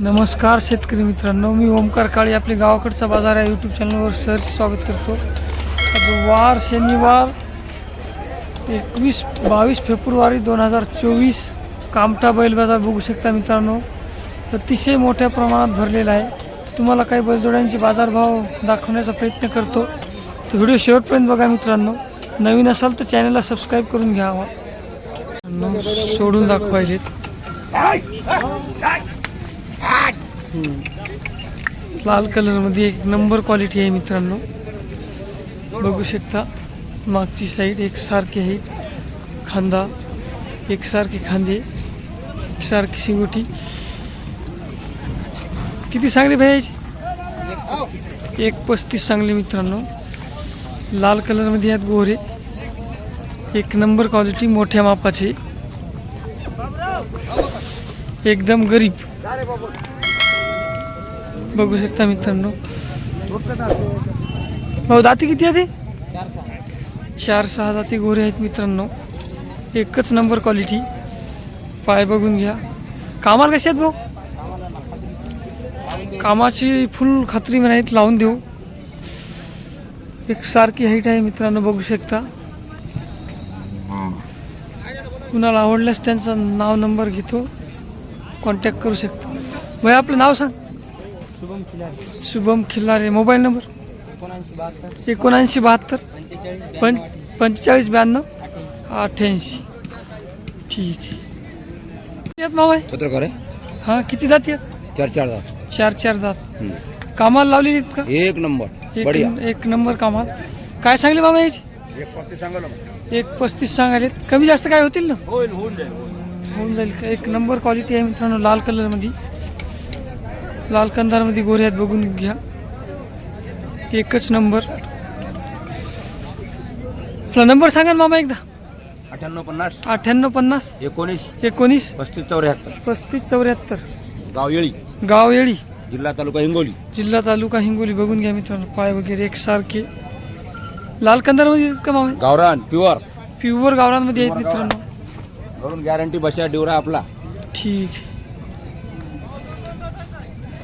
नमस्कार शेतकरी मित्रांनो मी ओमकार काळे आपले गावाकडचा बाजार या यूट्यूब चॅनलवर सर स्वागत करतो. वार शनिवार एकवीस बावीस फेब्रुवारी दोन हजार चोवीस कामठा बैल बाजार बघू शकता मित्रांनो. अतिशय मोठ्या प्रमाणात भरलेला आहे. तुम्हाला काही बैलजोड्यांचे बाजारभाव दाखवण्याचा प्रयत्न करतो. तर व्हिडिओ शेवटपर्यंत बघा मित्रांनो. नवीन असाल तर चॅनलला सबस्क्राईब करून घ्यावा सोडून दाखवायलेत. लाल कलरमध्ये एक नंबर क्वालिटी आहे मित्रांनो. बघू शकता मागची साईड एकसारखी आहे. खांदा एकसारखे खांदे एकसारखी शिंगोटी. किती सांगली भाई एक पस्तीस सांगली मित्रांनो. लाल कलरमध्ये आहेत गोरे. एक नंबर क्वालिटी मोठ्या मापाची. एकदम गरीब. बघू शकता मित्रांनो. भाऊ दाती किती आहे चार सहा दाती गोरे आहेत मित्रांनो. एकच नंबर क्वालिटी पाय बघून घ्या. कामाला कसे आहेत भाऊ? कामाची फुल खात्री म्हणायत लावून देऊ. एक सारखी हाईट आहे मित्रांनो बघू शकता. कुणाला आवडल्यास त्यांचा नाव नंबर घेतो. कॉन्टॅक्ट करू शकता. भाई आपलं नाव सांग. Shubham Khilari Shubham Khillare mobile number? एकोणऐंशी बहात्तर. एकोणऐंशी बहात्तर. पंचेचाळीस पं पंचेचाळीस ब्याण्णव. अठ्ठ्याऐंशी. अठ्ठ्याऐंशी. ठीक आहे. येत मामा पत्रकार? आहे हां किती दात आहेत? चार चार दात चार चार दात कामाला लावलेली आहेत का? एक नंबर. एक बढिया. एक नंबर कामाला. काय सांगले मामा याची? एक पस्तीस सांगा ना एक पस्तीस सांगायले कमी जास्त काय होतील ना? होईल होऊन जाईल. होऊन जाईल का? एक नंबर क्वालिटी आहे मित्रांनो लाल कलरमध्ये. लाल कंदारमध्ये गोरे आहेत बघून घ्या. एकच नंबर. आपला नंबर सांगा ना मामा एकदा. अठ्ठ्याण्णव पन्नास. अठ्ठ्याण्णव पन्नास. एकोणीस. एकोणीस. पस्तीस चौऱ्याहत्तर. पस्तीस चौऱ्याहत्तर. गाव येळी. गाव येळी. जिल्हा तालुका हिंगोली. जिल्हा तालुका हिंगोली बघून घ्या मित्रांनो पाय वगैरे एकसारखे. लाल कंदारमध्ये आहेत का मामा? गावरान प्युअर. प्युअर गावरांमध्ये आहेत मित्रांनो. गॅरंटी बशा डिवरा आपला. ठीक आहे.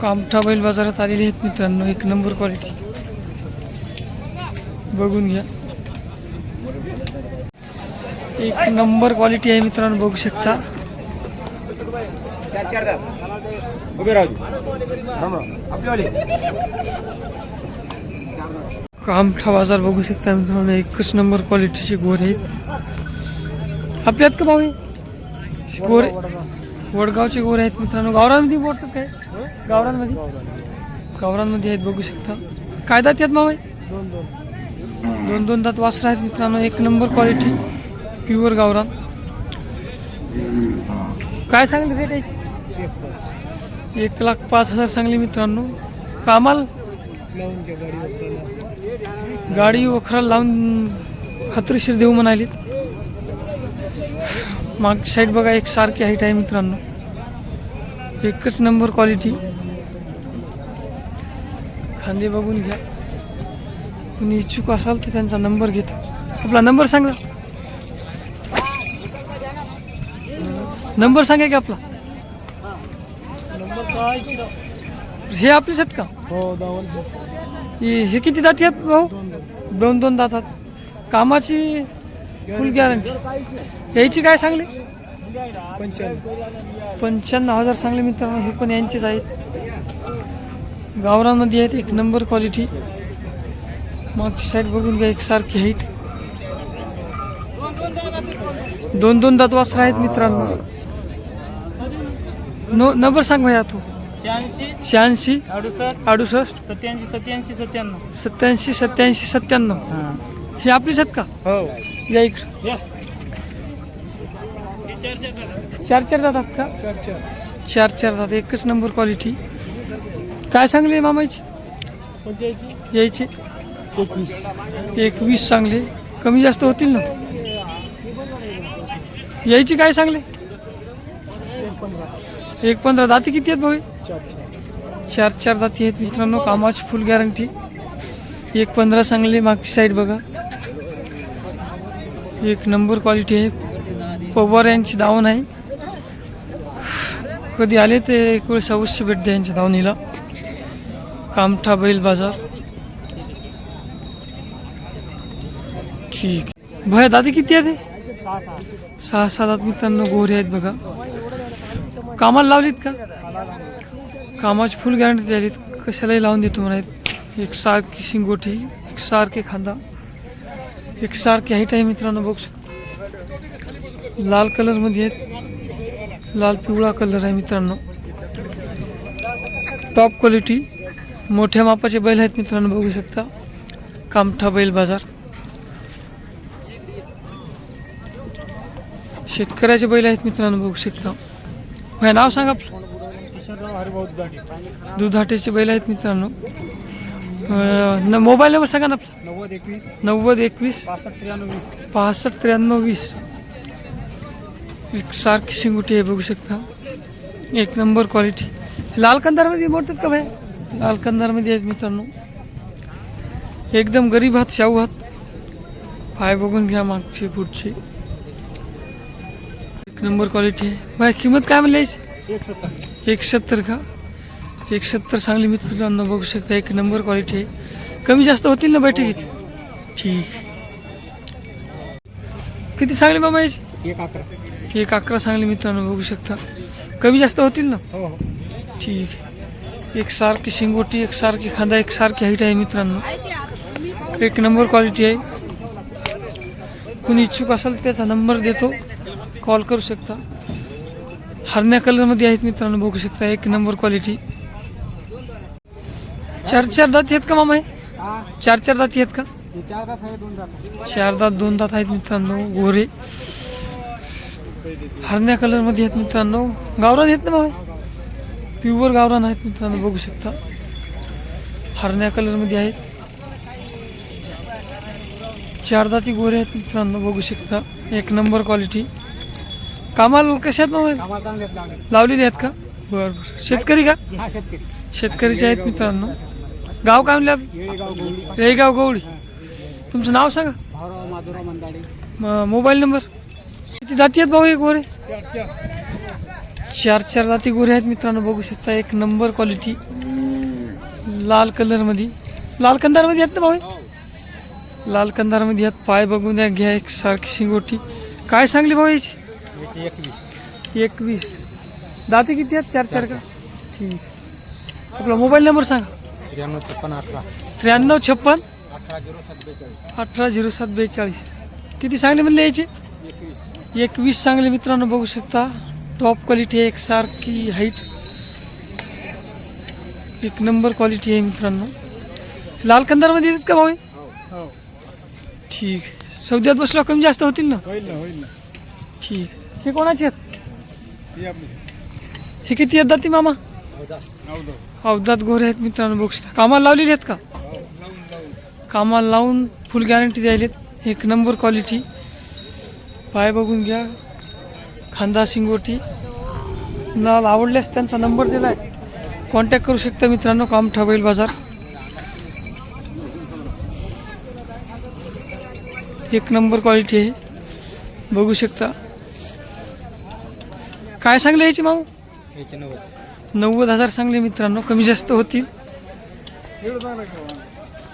कामठा बैल बाजारात आलेले आहेत मित्रांनो. एक नंबर क्वालिटी बघून घ्या. एक नंबर क्वालिटी आहे मित्रांनो बघू शकता. कामठा बाजार बघू शकता मित्रांनो. एकच नंबर क्वालिटीचे गोरे आहेत. आपल्यात का भाऊ गोर गोरे? वडगावचे गोरे आहेत मित्रांनो. गावरांमध्ये बोलतात काय? गावरांमध्ये गावरांमध्ये आहेत बघू शकता. काय दात आहेत मामा दोन दोन दोन दोन दात वासर आहेत मित्रांनो. एक नंबर क्वालिटी प्युअर गावरान. काय सांगली रेट आहे? एक लाख पाच हजार सांगले मित्रांनो. कामाल? गाडी वखरा वखराला लावून खात्रीशीर देऊ म्हणाले माग साईड बघा एक सारखी हाईट आहे मित्रांनो. एकच नंबर क्वालिटी खांदे बघून घ्या. कुणी इच्छुक असाल तर त्यांचा नंबर घेतो. आपला नंबर सांगा. नंबर सांगा की आपला. हे आपलेच आहेत का? हो हे किती दाती आहेत भाऊ? दोन दोन दोन दोन दातात कामाची फुल गॅरंटी यायची काय सांगली? पंच्याण्णव. पंच्याण्णव हजार सांगले मित्रांनो हे पण यांचेच आहेत. गावरांमध्ये आहेत एक नंबर क्वालिटी मागची साईड बघून घ्या एकसारखी हाईट दोन दोन दात वासर आहेत मित्रांनो. नो नंबर सांग भैया तू शहाऐंशी शहाऐंशी अडुसष्ट सत्याऐंशी सत्याऐंशी सत्त्याण्णव. सत्याऐंशी सत्याऐंशी सत्त्याण्णव. हां आपलीच आहेत का? हो. या इकडं. या. चार चार जातात का? चार चार चार चार एकच नंबर क्वालिटी काय सांगले मामाची यायचे. एकवीस एकवीस चांगले कमी जास्त होतील ना? यायची काय सांगले? एक पंधरा. दाती किती आहेत भाऊ? चार चार दाती आहेत मित्रांनो कामाची फुल गॅरंटी एक पंधरा सांगले मागची साईड बघा. एक नंबर क्वालिटी आहे. पवार यांची धावून आहे. कधी आले ते एकोणीस अवश्य भेट द्या यांच्या धावणीला. कामठा बैल बाजार. ठीक. भया दादी किती आहे ते सहा सात. आत मित्रांनो गोरे आहेत बघा. कामाला लावलीत का? कामाची फुल गॅरंटी द्यालीत कशालाही लावून देतो म्हणायत. एक सारखी शिंगोठी एक सारखे खांदा. एक सारखी हाईट आहे मित्रांनो बघू शकतो. लाल कलरमध्ये आहेत. लाल पिवळा कलर आहे मित्रांनो. टॉप क्वालिटी मोठ्या मापाचे बैल आहेत मित्रांनो बघू शकता. कामठा बैल बाजार. शेतकऱ्याचे बैल आहेत मित्रांनो बघू शकता. भया नाव सांगा दुधाटेचे बैल आहेत मित्रांनो. न मोबाईल नंबर सांगा ना नव्वद एकवीस नव्वद एकवीस पासष्ट त्र्याण्णव वीस. एक सारखी शिंगुटी आहे बघू शकता. एक नंबर क्वालिटी लाल कंदारमध्ये मोडतात का भाई लाल कंदारमध्ये आहेत मित्रांनो. एकदम गरीब हात शाहू हात पाय बघून घ्या मागची पुढची. एक नंबर क्वालिटी आहे भाई किंमत काय म्हणली एक सत्तर एक सत्तर का? एक सत्तर चांगली मित्रांनो बघू शकता एक नंबर क्वालिटी आहे कमी जास्त होतील ना बैठकीत? ठीक. किती सांगली मामा याची एक अकरा. एक अकरा सांगली मित्रांनो बघू शकता. कमी जास्त होतील ना? हो हो. ठीक एक सारखी शिंगोटी एक सारखी खांदा एक सारखी हाईट आहे मित्रांनो. एक नंबर क्वालिटी आहे. कुणी इच्छुक असेल त्याचा नंबर देतो. कॉल करू शकता. हरण्या कलरमध्ये आहेत मित्रांनो बघू शकता. एक नंबर क्वालिटी चार चार दात आहेत का मामा चार चार दाती आहेत का? चार दात आहे दोन दात. चार दात दोन दात आहेत मित्रांनो गोरे. हरण्या कलरमध्ये आहेत मित्रांनो. गावरान आहेत ना बाबा प्युअर गावरान आहेत मित्रांनो बघू शकता. हरण्या कलरमध्ये आहेत. चार दाती गोरे आहेत मित्रांनो बघू शकता. एक नंबर क्वालिटी कामाला कशात लावलेली आहेत का? बरं बरं. शेतकरी का? शेतकरी. शेतकरीचे आहेत मित्रांनो. गाव काय म्हणले? रेगाव गवळी. तुमचं नाव सांगा. Mobile number? किती जाती आहेत भाऊ एक गोरे? चार चार. जाती गोरे आहेत मित्रांनो बघू शकता. एक नंबर क्वालिटी लाल कलरमध्ये. लाल कंदारमध्ये आहेत ना भाऊ? लाल कंदारमध्ये आहेत. पाय बघून द्या घ्या एक सारखी शिंगोटी. काय सांगली भाऊ याची? एक एकवीस. एकवीस. दाते किती आहेत? चार चार का? ठीक. आपला मोबाईल नंबर सांगा. त्र्याण्णव छप्पन अठरा. त्र्याण्णव छप्पन अठरा झिरो सात बेचाळीस. अठरा झिरो सात बेचाळीस. किती सांगले म्हणले याचे? एकवीस चांगले मित्रांनो बघू शकता. टॉप क्वालिटी आहे एकसारखी हाईट एक नंबर क्वालिटी आहे मित्रांनो. लाल कंदारमध्ये येतात का भाऊ? हे? हो ठीक. सौद्यात बसला कमी जास्त होतील ना? ठीक. हे कोणाचे आहेत? ही हे किती आहेत दाती मामा? अवधात गोरे आहेत मित्रांनो बघू शकता. कामाला लावलेले आहेत का? कामाला लावून फुल गॅरंटी द्यायलेत. एक नंबर क्वालिटी पाय बघून घ्या. खांदा शिंगोटी. नाल आवडल्यास त्यांचा नंबर दिला आहे कॉन्टॅक्ट करू शकता मित्रांनो कामठा बैल बाजार. एक नंबर क्वालिटी आहे. बघू शकता. काय सांगले याची नव्वद. नव्वद हजार सांगले मित्रांनो कमी जास्त होतील.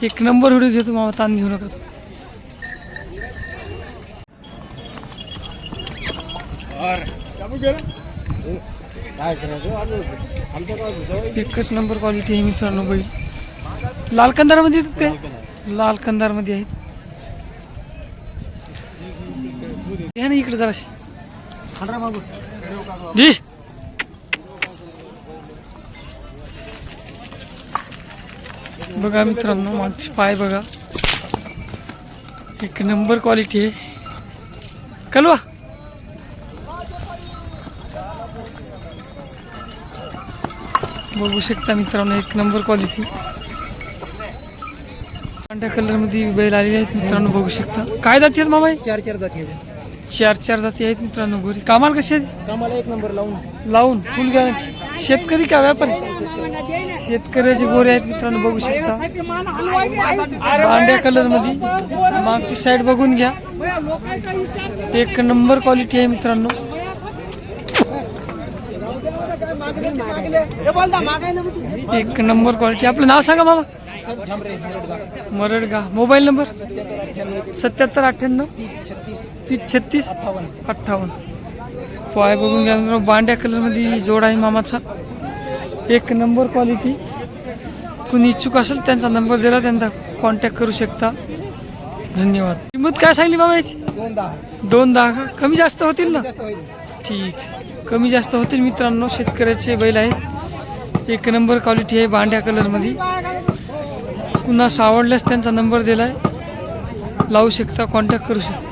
एक नंबर व्हिडिओ घेतो मामा ताण घेऊ नका. एकच नंबर क्वालिटी आहे मित्रांनो बैल. लाल कंदारमध्ये येतात ते लाल कंदारमध्ये आहेत. या ना इकडे जराशी. जी बघा मित्रांनो मागची पाय बघा. एक नंबर क्वालिटी आहे. कलवा. बघू शकता मित्रांनो एक नंबर क्वालिटी पांढऱ्या कलरमध्ये बैल आलेले आहेत मित्रांनो बघू शकता. काय जाती आहेत मामा? चार चार जाती चार चार जाती आहेत मित्रांनो गोरी. कामाला कशी आहेत? कामाला एक नंबर लावून. लावून फुल गॅरंटी शेतकरी का व्यापारी? शेतकऱ्याचे गोरे आहेत मित्रांनो बघू शकता. पांढऱ्या कलरमध्ये. मागची साईड बघून घ्या. एक नंबर क्वालिटी आहे मित्रांनो. एक नंबर क्वालिटी आपलं नाव सांगा मामा मरडगा मोबाईल नंबर सत्याहत्तर अठ्ठ्याण्णव? तीस छत्तीस? तीस छत्तीस अठ्ठावन्न. पाय बघून घ्या मित्रांनो बांड्या कलरमध्ये जोड आहे मामाचा. एक नंबर क्वालिटी कुणी इच्छुक असेल त्यांचा नंबर दिला त्यांचा कॉन्टॅक्ट करू शकता. धन्यवाद. किंमत काय सांगली मामा याची? दोन दहा. का? कमी जास्त होतील ना? ठीक. कमी जास्त होतील मित्रांनो शेतकऱ्याचे बैल आहेत. एक नंबर क्वालिटी आहे बांड्या कलरमध्ये कुणास आवडल्यास त्यांचा नंबर दिला आहे लावू शकता कॉन्टॅक्ट करू शकता.